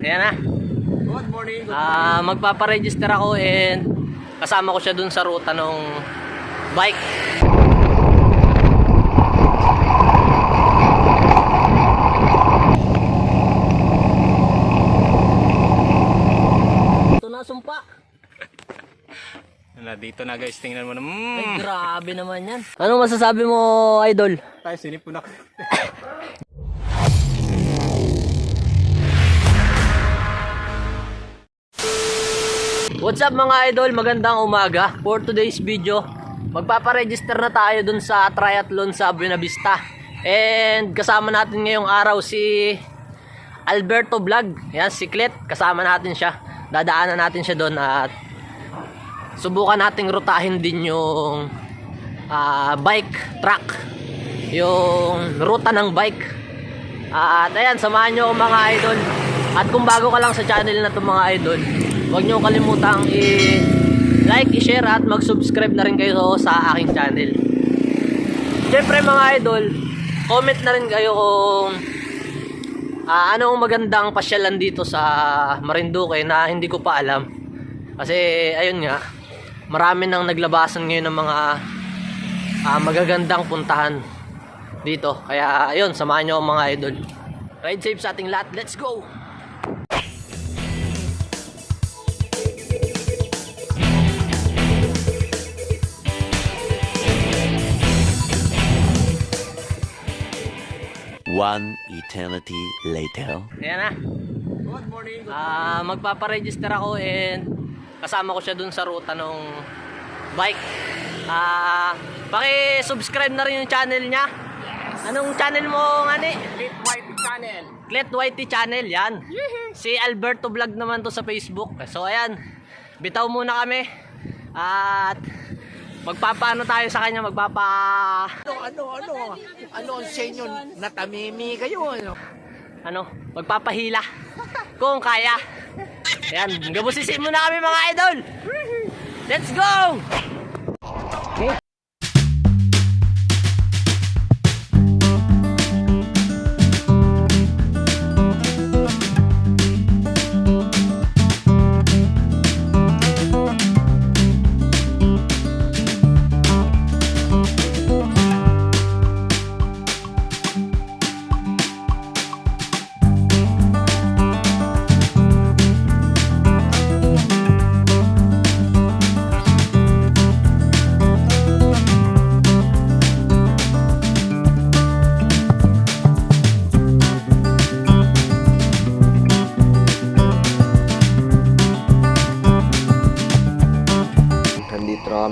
Ayan na. Good morning. Good Ah, magpaparegister ako and kasama ko siya dun sa ruta ng bike. Ito na sumpa. Na, dito na guys, tingnan mo na. Ay, Mm. grabe naman yan. Ano masasabi mo, idol? Tayo, sinip What's up mga idol? Magandang umaga. For today's video, magpaparegister na tayo dun sa triathlon sa Buena Vista. And kasama natin ngayong araw si Alberto Vlog. Yan, si Clet. Kasama natin siya. Dadaanan natin siya doon at subukan nating rutahin din yung ah, bike track. Yung ruta ng bike. At ayan, samahan nyo mga idol. At kung bago ka lang sa channel na to mga idol, huwag nyo kalimutang i-like, i-share at mag-subscribe na rin kayo sa aking channel. Siyempre mga idol, comment na rin kayo kung ah, anong magandang pasyalan dito sa Marinduque na hindi ko pa alam. Kasi ayun nga, marami nang naglabasan ngayon ng mga ah, magagandang puntahan dito. Kaya ayun, samahan nyo mga idol. Ride safe sa ating lahat. Let's go! One eternity later. Ayan na. Good morning. Good Ah, magpaparegister ako and kasama ko siya dun sa ruta ng bike. Ah, paki-subscribe na rin yung channel niya. Anong channel mo, ngani? Lit White Channel. Clet Whitey channel, yan. Si Alberto Vlog naman to sa Facebook. So ayan, bitaw muna kami. At magpapaano tayo sa kanya, magpapa... Ano, ano, ano? Ano ang sa inyo? Natamimi kayo, ano? Ano, magpapahila. Kung kaya. Ayan, gabusisi muna kami mga idol. Let's go!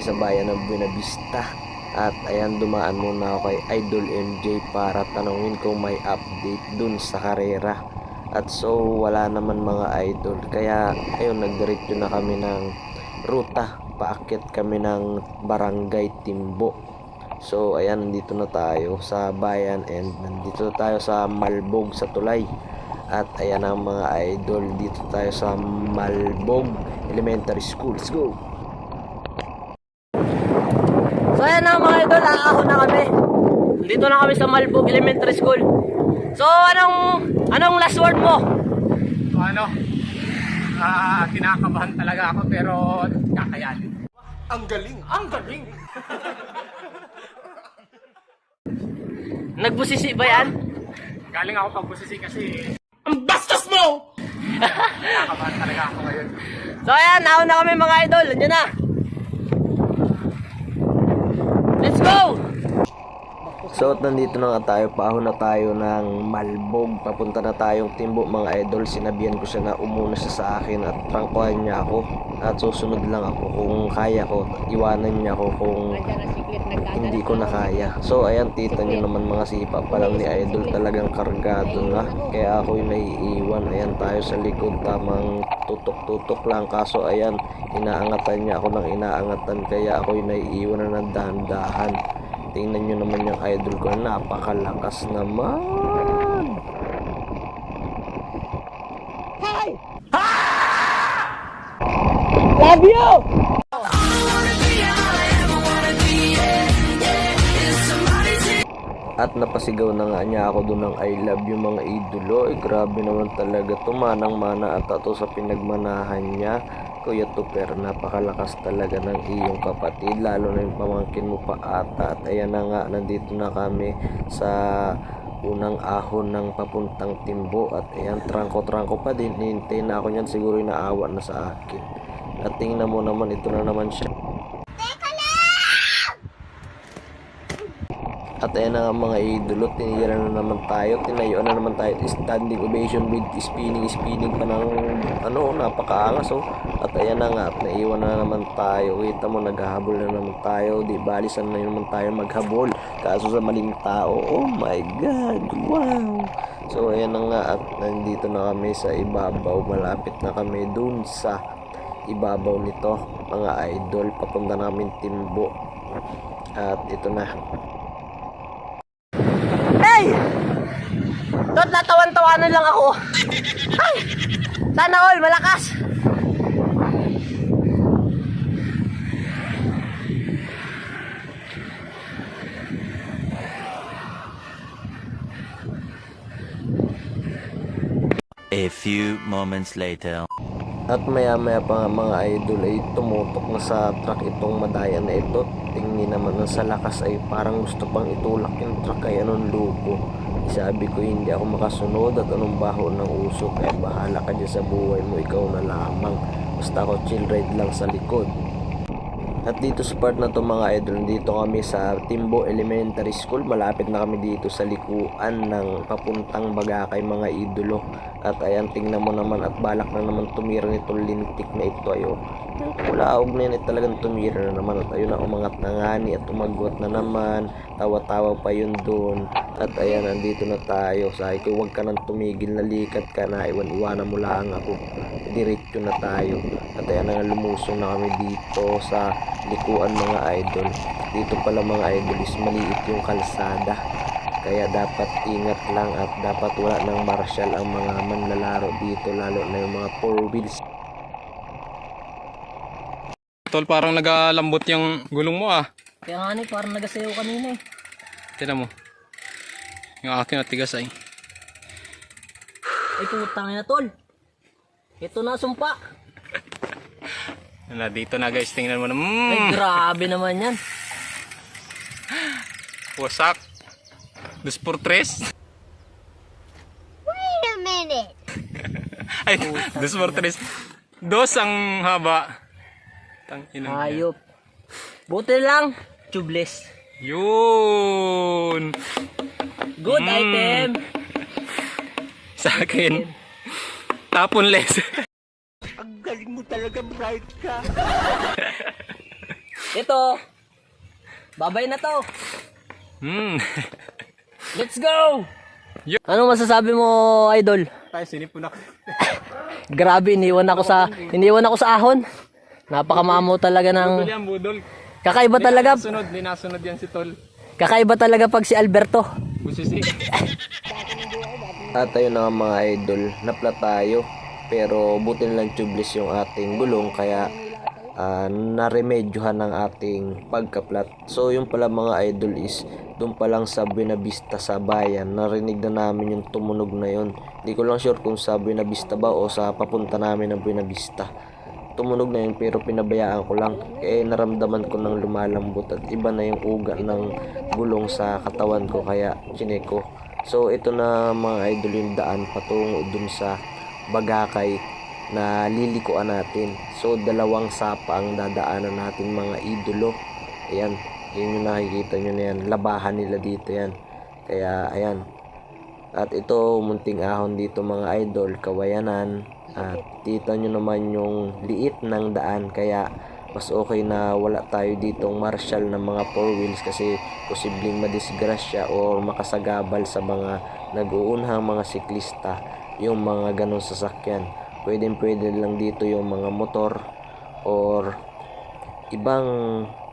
Sa bayan ng Buena Vista. At ayan, dumaan muna ako kay Idol MJ para tanungin kung may update dun sa karera. At so, wala naman mga idol. Kaya, ayun, nagdiretso na kami ng ruta. Paakyat kami ng Barangay Timbo. So, ayan, nandito na tayo sa bayan and nandito na tayo sa Malbog sa Tulay. At ayan ang mga idol, dito tayo sa Malbog Elementary School. Let's go! So ayan na mga idol, aahon na kami. Dito na kami sa Malbog Elementary School. So anong anong last word mo? So, ano? Ah, kinakabahan talaga ako pero kakayanin. Ang galing. Ang galing. Nagbusisi ba yan? Galing ako pagbusisi kasi ang bastos mo! Kinakabahan talaga ako ngayon. So ayan, ahon na kami mga idol. Andiyan na. Go! So at nandito na nga tayo, paahon na tayo ng Malbog. Papunta na tayong Timbo mga idol. Sinabihan ko siya na umuna siya sa akin at trangkuhan niya ako. At susunod lang ako kung kaya ko. Iwanan niya ako kung hindi ko na kaya. So ayan, tita niyo naman mga sipa pa lang ni idol. Talagang kargado na. Kaya ako yung naiiwan. Ayan tayo sa likod. Tamang tutok-tutok lang. Kaso ayan, inaangatan niya ako ng inaangatan. Kaya ako yung naiiwan na ng dahan-dahan. Tingnan nyo naman yung idol ko. Napakalakas naman. At napasigaw na nga niya ako doon ng I love you mga idolo. Eh, grabe naman talaga to. Manang mana at ato sa pinagmanahan niya. Kuya Tuper, napakalakas talaga ng iyong kapatid. Lalo na yung pamangkin mo pa ata. At ayan na nga, nandito na kami sa unang ahon ng papuntang timbo. At ayan, trangko-trangko pa din. Hintay na ako niyan. Siguro inaawa na sa akin. At tingnan mo naman, ito na naman siya. At ayan na nga mga idolo, tinira na naman tayo, tinayo na naman tayo, standing ovation with spinning, spinning pa ng ano, napakaangas oh. At ayan na nga, at naiwan na naman tayo, kita mo, naghahabol na naman tayo, di balisan na naman tayo maghabol, kaso sa maling tao, oh my god, wow. So ayan na nga, at nandito na kami sa ibabaw, malapit na kami dun sa ibabaw nito, mga idol, papunta namin Timbo. At ito na, Tot, natawan-tawanan lang ako. Ay! Sana all, malakas! A few moments later. At maya maya pa nga mga idol ay tumutok na sa truck itong madaya na ito. Tingin naman na sa lakas ay parang gusto pang itulak yung truck ay anong lupo. Sabi ko hindi ako makasunod at anong baho ng uso kaya bahala ka dyan sa buhay mo ikaw na lamang. Basta ako chill ride lang sa likod. At dito sa part na to mga idol, dito kami sa Timbo Elementary School. Malapit na kami dito sa likuan ng papuntang Bagakay mga idolo. At ayan, tingnan mo naman at balak na naman tumira nitong lintik na ito ayo. Kulaog na at talagang tumira na naman. At ayun na umangat na nga ni at umagwat na naman. Tawa-tawa pa yun doon. At ayan, nandito na tayo. Sabi ko, huwag ka nang tumigil na likat ka na. Iwan-iwanan mo lang ako. Diretso na tayo. At ayan na lumusong na kami dito sa likuan mga idol. Dito pala mga idol is maliit yung kalsada. Kaya dapat ingat lang at dapat wala ng martial ang mga manlalaro dito lalo na yung mga four wheels. Tol, parang nagalambot yung gulong mo ah. Kaya nga ni, parang nagasayaw kanina eh. Tinan mo. Yung akin natigas ay. Ay, putang na tol. Ito na, sumpa. Na dito na guys, tingnan mo na. Ay, Mm, grabe naman yan. wasak. Dos por tres. Wait a minute. Ay, dos por tres. Dos ang haba. Tang ina. Hayop. Buti lang, tubeless. Yun. Good Mm. item. Sa akin. Taponless. Ang galing mo talaga, bright ka. Ito. Babay na to. hmm. Let's go! Yo- Ano masasabi mo, idol? Ay, sinipon ako. Grabe, iniwan ako sa iniwan ako sa ahon. Napakamamo talaga Budol ng yan, budol. Kakaiba talaga. Sunod, dinasunod yan si Tol. Kakaiba talaga pag si Alberto. Busisik. At ayun na nga mga idol, napla tayo. Pero buti na lang tubeless yung ating gulong kaya ah, naremedyohan ng ating pagkaplat. So yung pala mga idol is doon pa lang sa Buenavista sa bayan, narinig na namin yung tumunog na yun. Hindi ko lang sure kung sa Buenavista ba o sa papunta namin ng Buenavista. Tumunog na yun pero pinabayaan ko lang. Eh naramdaman ko ng lumalambot at iba na yung uga ng gulong sa katawan ko kaya chineko. So ito na mga idol yung daan patungo dun sa Bagakay na lilikuan natin. So dalawang sapa ang dadaanan natin mga idolo. Ayan, yun yung nakikita nyo na yan. Labahan nila dito yan. Kaya ayan. At ito munting ahon dito mga idol, kawayanan. At kita nyo naman yung liit ng daan kaya mas okay na wala tayo ditong martial ng mga four wheels kasi posibleng madisgrasya or makasagabal sa mga nag-uunhang mga siklista yung mga ganong sasakyan. Pwede pwede lang dito yung mga motor or ibang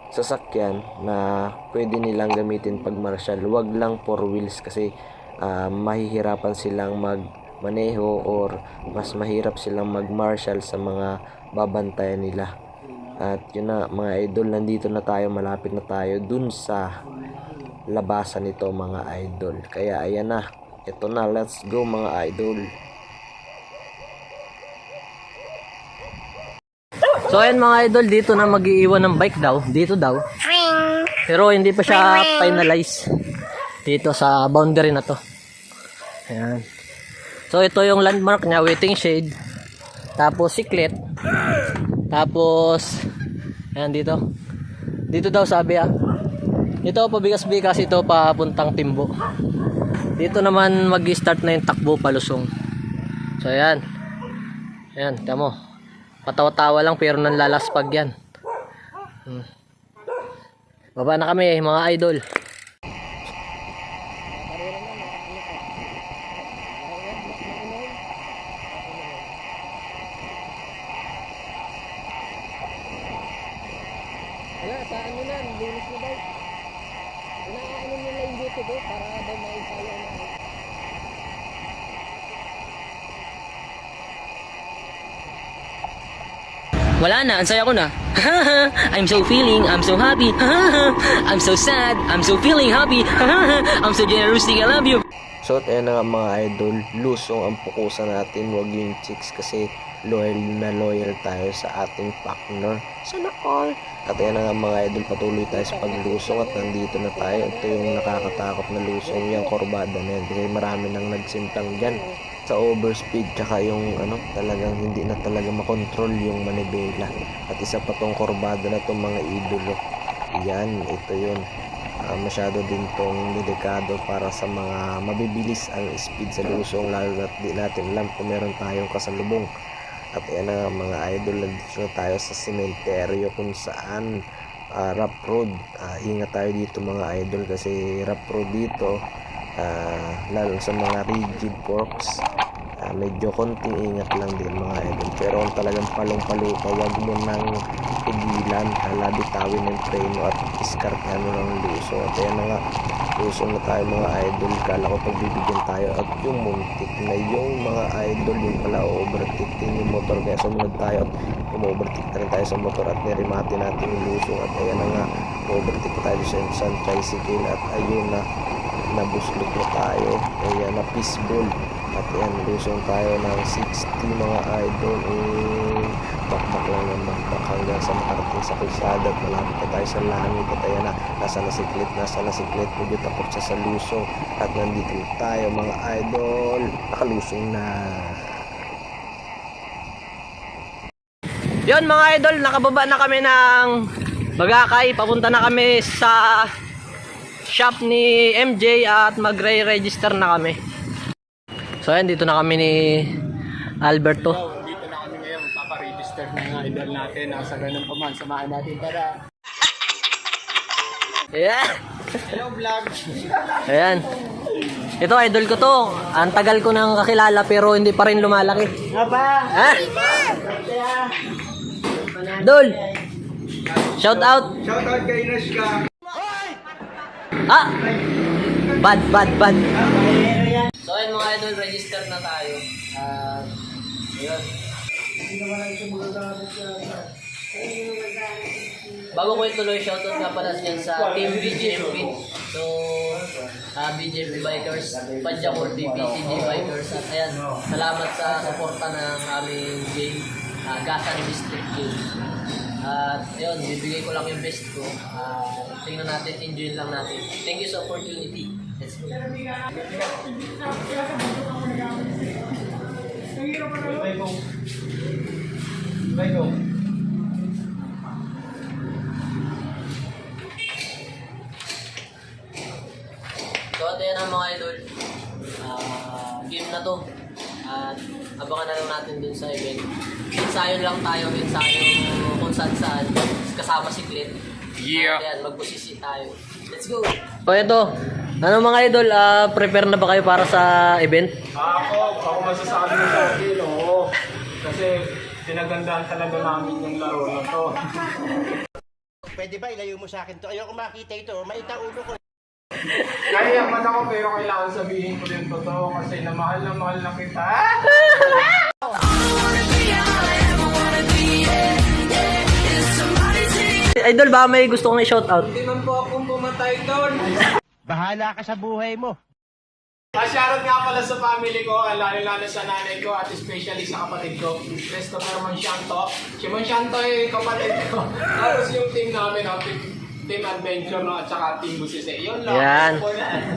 sasakyan na pwede nilang gamitin pag martial wag lang four wheels kasi ah, mahihirapan silang magmaneho or mas mahirap silang mag martial sa mga babantayan nila at yun na mga idol nandito na tayo malapit na tayo dun sa labasan nito mga idol. Kaya ayan na. Ito na, let's go mga idol. So ayan mga idol, dito na mag-iiwan ng bike daw. Dito daw. Pero hindi pa siya finalize. Dito sa boundary na to. Ayan. So ito yung landmark niya, waiting shade. Tapos siklet. Tapos ayan dito. Dito daw sabi ah. Dito pabigas-bigas ito papuntang Timbo. Dito naman mag-start na yung takbo palusong. So ayan. Ayan, tamo. Patawa-tawa lang pero nanlalaspag yan. Hmm. Baba na kami mga idol. Wala, sa ano na, linis na daw. Inaano nila yung dito do para daw maisayo na. Wala na, ang saya ko na. I'm so feeling, I'm so happy. I'm so sad, I'm so feeling happy. I'm so generously, I love you. So, ayan na nga mga idol, lusong ang pukusan natin, wag yung chicks kasi loyal na loyal tayo sa ating partner. Sana all. At ayan na nga mga idol, patuloy tayo sa paglusong at nandito na tayo. Ito yung nakakatakot na lusong, yung korbada na yan. Kasi marami nang nagsimplang dyan sa overspeed tsaka yung ano talagang hindi na talaga makontrol yung manibela. At isa pa tong korbada na tong mga idolo. Yan ito yun. Ah, masyado din tong delikado para sa mga mabibilis ang speed sa lusong lalo na di natin alam kung meron tayong kasalubong. At ayan na mga idol nandito na tayo sa sementeryo kung saan ah, rough road. Ah, ingat tayo dito mga idol kasi rough road dito ah, lalo sa mga rigid forks ah, medyo konting ingat lang din mga idol. Pero kung talagang palong-palo ka wag mo nang pigilan halabitawin ng preno at iskartehan mo ng luso. At ayan na nga luso na tayo mga idol. Kala ko pagbibigyan tayo at yung muntik na yung mga idol yung pala overtake din yung motor. Kaya sumunod tayo at umovertake na rin tayo sa motor at nirimati natin yung luso. At ayan na nga overtake tayo sa isang tricycle at ayun na nabuslot na tayo. Ayan na fishball at yan lusong tayo ng 60 mga idol. Eh bakbak lang ng bakbak hanggang sa makarating sa kalsada at malapit na tayo sa langit. At ayan na nasa nasiklit nasa nasiklit medyo takot sa lusong at nandito na tayo mga idol. Nakalusong na. Yun mga idol, nakababa na kami ng Bagakay. Papunta na kami sa shop ni MJ at magre-register na kami. So ayan, dito na kami ni Alberto. So, dito na kami ngayon, magpaparegister ng mga idol natin. Nasa ganun pa man, samahan natin. Tara! Yeah. Hello vlog! Ayan. Ito idol ko to. Ang tagal ko nang kakilala pero hindi pa rin lumalaki. Nga ba? Ha? Dol. Shout out. Shout out kay Nashka! Ah! Bad, bad, bad. So ayun mga idol, register na tayo. At ayun. Bago ko ituloy, shoutout nga pala dyan sa Team BGMP. So, uh, BGMP Bikers, Padjakor, PPCG Bikers. At ayan, salamat sa suporta ng aming game, uh, Gasan District Game. At ayun, bibigay ko lang yung best ko. Uh, tingnan natin, enjoy lang natin. Thank you sa opportunity. Let's go. Bye go! So, ito yan ang mga idol. Ah, game na to. At abangan na lang natin dun sa event. Ensayo lang tayo, ensayo kung saan saan. Kasama si Clint. Yeah. At yan, magbusisi tayo. Let's go! So, ito. Ano mga idol, ah, prepare na ba kayo para sa event? Ako, ako masasabi sa akin, oo. Kasi pinagandaan talaga namin yung laro na to. Pwede ba ilayo mo sa akin to? Ayoko makita ito. Maita ulo ko. Kaya man ako pero kailangan sabihin ko din totoo kasi na mahal na mahal na kita. Idol, ba may gusto kong i-shoutout? Hindi man po akong pumatay doon. Bahala ka sa buhay mo. Shoutout nga pala sa family ko, lalo-lalo sa nanay ko at especially sa kapatid ko, Christopher Monsanto. Si Monsanto ay kapatid ko. Tapos yung team namin, team, Adventure, no, at saka Team Busise. Yun lang. Yan.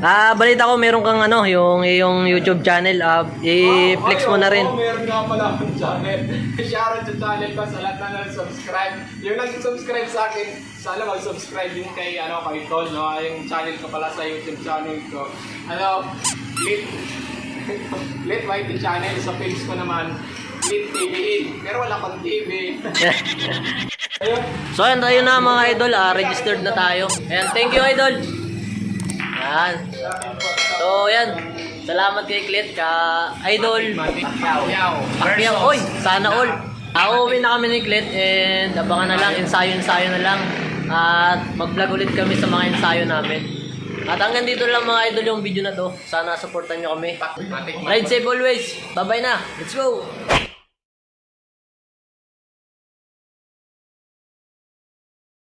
Ah, balita ko meron kang ano, yung yung YouTube channel, ah, i-flex mo na rin. Oo, meron nga pala akong channel. Shoutout sa channel ko sa lahat na nag-subscribe. Yung nag-subscribe sa akin, sana mag-subscribe din kay, ano, kay Tol, no? Yung channel ko pala sa YouTube channel ko. Ano, Lit, Lit Whitey channel. Sa page ko naman, Lit TV. Pero wala akong TV. So ayan tayo na mga idol, ah, registered na tayo. Ayan, thank you idol. Yan. So ayan, salamat kay Clit, ka idol. Akyaw, oy, sana all. Ako uwi na kami ni Clit and abangan na lang, ensayo-ensayo na lang. At mag-vlog ulit kami sa mga ensayo namin. At hanggang dito lang mga idol yung video na to. Sana supportan nyo kami. Ride safe always. Bye-bye na. Let's go.